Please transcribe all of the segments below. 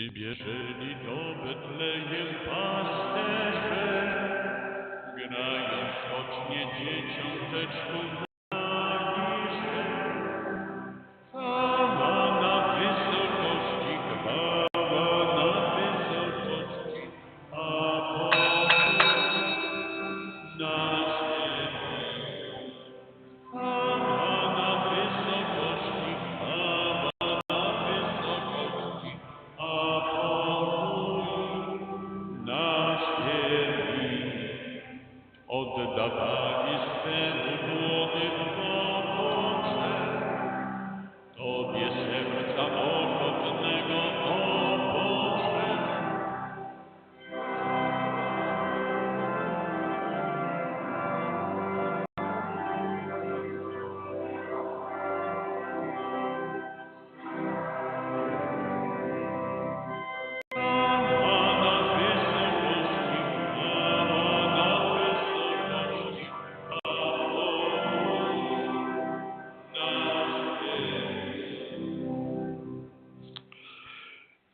Przybierzeli do Betlejem pasterze, grając ocznie dzieciąteczku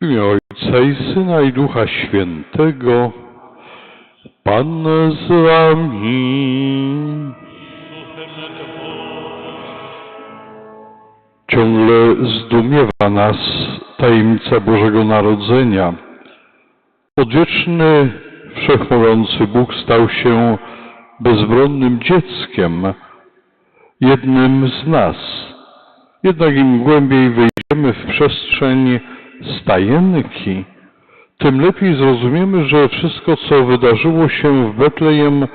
imię Ojca i Syna i Ducha Świętego. Pan z wami. Ciągle zdumiewa nas tajemnica Bożego Narodzenia. Odwieczny, wszechmogący Bóg stał się bezbronnym dzieckiem, jednym z nas. Jednak im głębiej wejdziemy w przestrzeń stajenki, tym lepiej zrozumiemy, że wszystko, co wydarzyło się w Betlejem,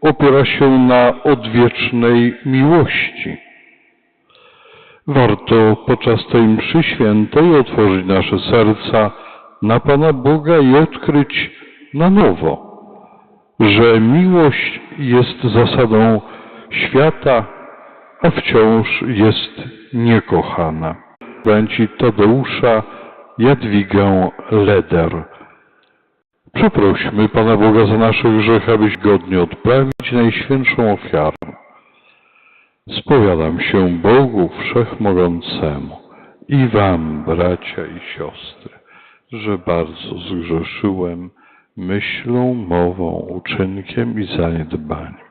opiera się na odwiecznej miłości. Warto podczas tej mszy świętej otworzyć nasze serca na Pana Boga i odkryć na nowo, że miłość jest zasadą świata, a wciąż jest niekochana. Będzie Tadeusza Jadwigę Leder. Przeprośmy Pana Boga za nasze grzechy, abyś godnie odprawić najświętszą ofiarę. Spowiadam się Bogu Wszechmogącemu i Wam, bracia i siostry, że bardzo zgrzeszyłem myślą, mową, uczynkiem i zaniedbaniem.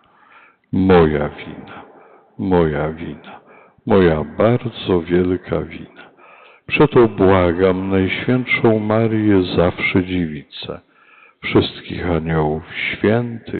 Moja wina, moja wina, moja bardzo wielka wina. Przeto błagam Najświętszą Marię zawsze dziewicę, wszystkich aniołów świętych,